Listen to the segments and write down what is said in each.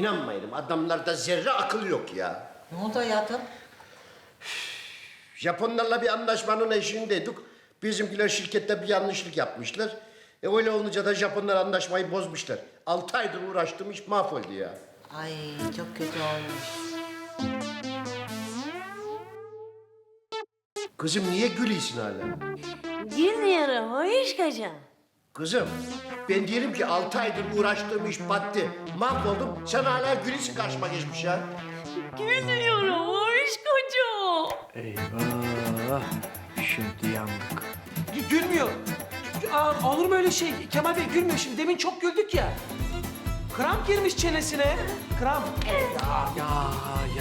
İnanmayın adamlarda zerre akıl yok ya. Ne oldu hayatım? Japonlarla bir anlaşmanın eşiğindeydik. Bizimkiler şirkette bir yanlışlık yapmışlar. E öyle olunca da Japonlar anlaşmayı bozmuşlar. Altı aydır uğraştım iş mahvoldu ya. Ay çok kötü olmuş. Kızım niye gülüyorsun hala? Gülmüyorum Hoşkacığım. Kızım ben diyelim ki altı aydır uğraştığım iş battı. Mahvoldum. Sen hala gülüyorsun karşıma geçmiş ya. Gülmüyorum Hoşkacığım. Eyvah. Şimdi yandık. Gü- Gülmüyor. Aa, olur mu öyle şey? Kemal Bey gülmüyor şimdi. Demin çok güldük ya. Kramp girmiş çenesine. Kramp. Ya ya ya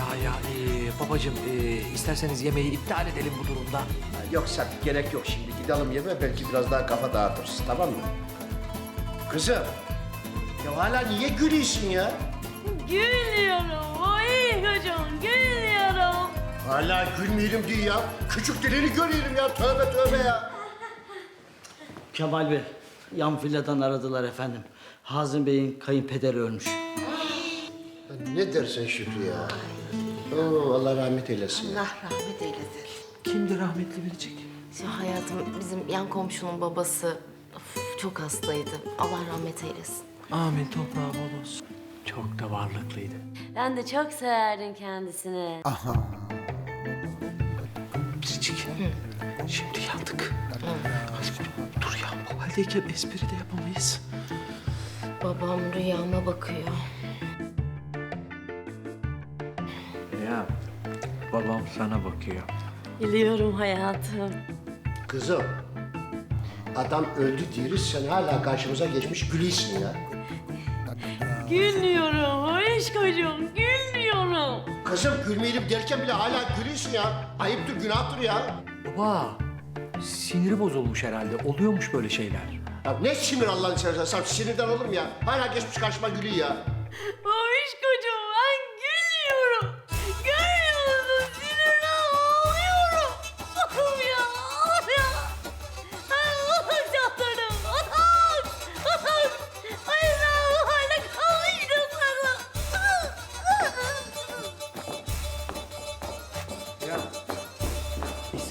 babacığım ee, isterseniz yemeği iptal edelim bu durumda. Ha, Yok Safi gerek yok şimdi gidelim yeme belki biraz daha kafa dağıtırız tamam mı? Kızım ya hala niye gülüyorsun ya? Gülmüyorum Hoşkacığım. Gülmüyorum. Hala gülmeyelim diyor ya. Küçük dilini görüyorum ya tövbe tövbe ya. Kemal Bey, yan villadan aradılar efendim. Hazım Bey'in kayınpederi ölmüş. Ya Ne dersen Şükrü ya. Oo, Allah rahmet eylesin. Allah rahmet eylesin. Kimdi rahmetli bilecek? Ya hayatım bizim yan komşunun babası of, çok hastaydı. Allah rahmet eylesin. Amin toprağı bol olsun. Çok da varlıklıydı. Ben de çok severdim kendisini. Biricik. Şimdi yandık. Dur ya bu haldeyken espri de yapamayız. Babam rüyama bakıyor. Babam sana bakıyor. Biliyorum hayatım. Kızım adam öldü diyoruz sen hala karşımıza geçmiş gülüyorsun ya. Gülmüyorum Hoşkacığım. Gülmüyorum. Kızım gülmeyelim derken bile hala gülüyorsun ya. Ayıptır günahtır ya. Baba siniri bozulmuş herhalde. Oluyormuş böyle şeyler. Ya ne sinir Allah'ını seversen sen sinirden olur mu ya? Hala geçmiş karşıma gülüyor ya.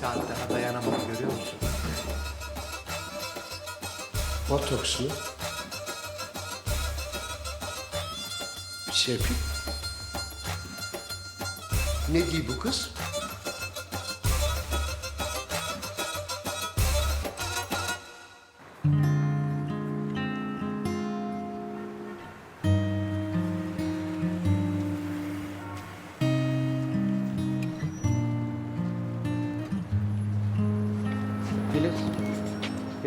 Saat daha dayanamam görüyor musun? Botoks mu? Serpil. Ne diyor bu kız?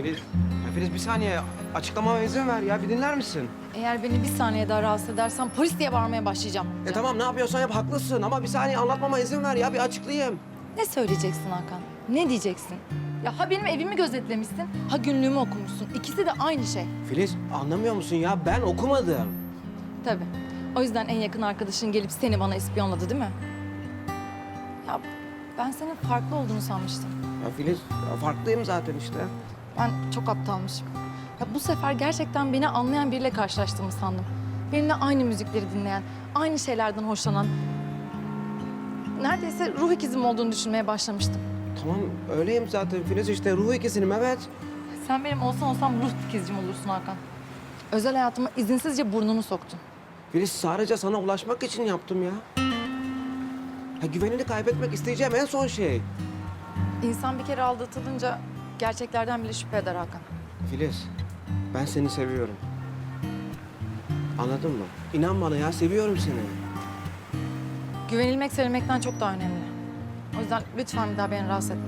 Filiz. Ya Filiz bir saniye. Açıklamama izin ver ya. Bir dinler misin? Eğer beni bir saniye daha rahatsız edersen polis diye bağırmaya başlayacağım. E tamam ne yapıyorsan yap haklısın ama bir saniye anlatmama izin ver ya. Bir açıklayayım. Ne söyleyeceksin Hakan? Ne diyeceksin? Ya ha benim evimi gözetlemişsin, ha günlüğümü okumuşsun. İkisi de aynı şey. Filiz anlamıyor musun ya? Ben okumadım. Tabii. O yüzden en yakın arkadaşın gelip seni bana ispiyonladı değil mi? Ya ben senin farklı olduğunu sanmıştım. Ya Filiz ya farklıyım zaten işte. Ben çok aptalmışım. Ya bu sefer gerçekten beni anlayan biriyle karşılaştığımı sandım. Benimle aynı müzikleri dinleyen, aynı şeylerden hoşlanan... Neredeyse ruh ikizim olduğunu düşünmeye başlamıştım. Tamam öyleyim zaten Filiz işte ruh ikisinim evet. Sen benim olsan olsam ruh ikizcim olursun Hakan. Özel hayatıma izinsizce burnunu soktun. Filiz sadece sana ulaşmak için yaptım ya. Ya güvenini kaybetmek isteyeceğim en son şey. İnsan bir kere aldatılınca gerçeklerden bile şüphe eder Hakan. Filiz ben seni seviyorum. Anladın mı? İnan bana ya seviyorum seni. Güvenilmek sevmekten çok daha önemli. O yüzden lütfen bir daha beni rahatsız etme.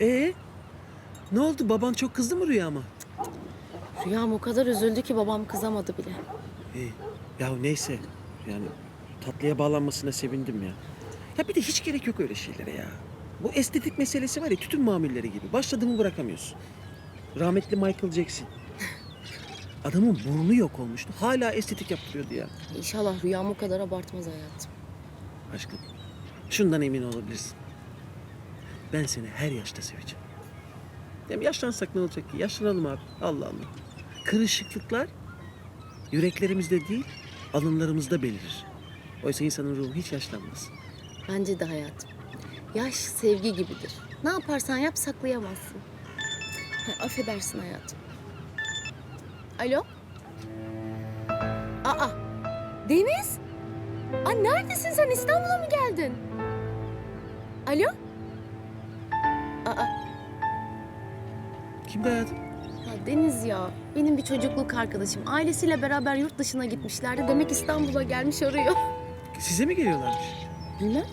Ee? Ne oldu? Baban çok kızdı mı rüyama? Rüyam o kadar üzüldü ki babam kızamadı bile. İyi. Ya neyse. Yani tatlıya bağlanmasına sevindim ya. Ya bir de hiç gerek yok öyle şeylere ya. Bu estetik meselesi var ya tütün mamulleri gibi. Başladığımı bırakamıyorsun. Rahmetli Michael Jackson. Adamın burnu yok olmuştu. Hala estetik yaptırıyordu ya. İnşallah rüyam o kadar abartmaz hayatım. Aşkım şundan emin olabilirsin. Ben seni her yaşta seveceğim. Ya yaşlansak ne olacak ki? Yaşlanalım abi. Allah Allah. Kırışıklıklar yüreklerimizde değil, alınlarımızda belirir. Oysa insanın ruhu hiç yaşlanmaz. Bence de hayatım. Yaş sevgi gibidir. Ne yaparsan yap saklayamazsın. Ha, affedersin hayatım. Alo? Aa, Deniz? Aa, neredesin sen? İstanbul'a mı geldin? Alo? Aa, Kimdi hayatım? Ya Deniz ya. Benim bir çocukluk arkadaşım. Ailesiyle beraber yurt dışına gitmişlerdi. Demek İstanbul'a gelmiş arıyor. Size mi geliyorlarmış? Bilmem.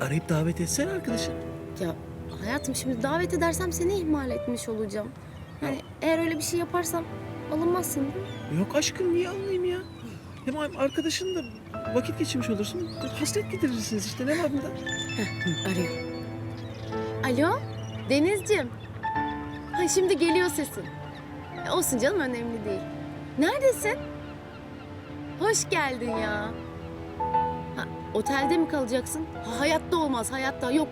Arayıp davet etsene arkadaşın. Ya hayatım şimdi davet edersem seni ihmal etmiş olacağım. Yani eğer öyle bir şey yaparsam alınmazsın değil mi? Yok aşkım niye anlayayım ya? Hem arkadaşın da vakit geçirmiş olursun. Hasret giderirsiniz işte ne var bunda? Arıyor. Alo Denizciğim. Ha şimdi geliyor sesin. E, olsun canım önemli değil. Neredesin? Hoş geldin ya. Ha, otelde mi kalacaksın? Ha, hayatta olmaz hayatta. Yok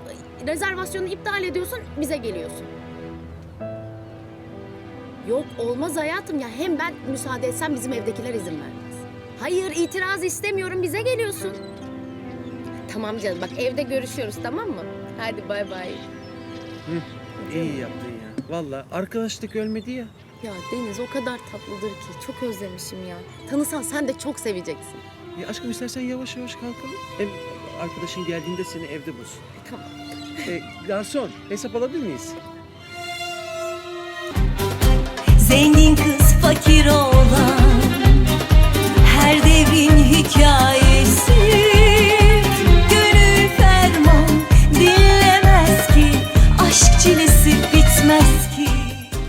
rezervasyonu iptal ediyorsun bize geliyorsun. Yok olmaz hayatım ya. Hem ben müsaade etsem bizim evdekiler izin vermez. Hayır itiraz istemiyorum bize geliyorsun. Tamam canım bak evde görüşüyoruz tamam mı? Hadi bay bay. İyi yaptın ya. Vallahi arkadaşlık ölmedi ya. Ya Deniz o kadar tatlıdır ki çok özlemişim ya. Tanısan sen de çok seveceksin. Ya aşkım istersen yavaş yavaş kalkalım. Hem arkadaşın geldiğinde seni evde bulsun. Tamam. E, garson hesap alabilir miyiz? Zengin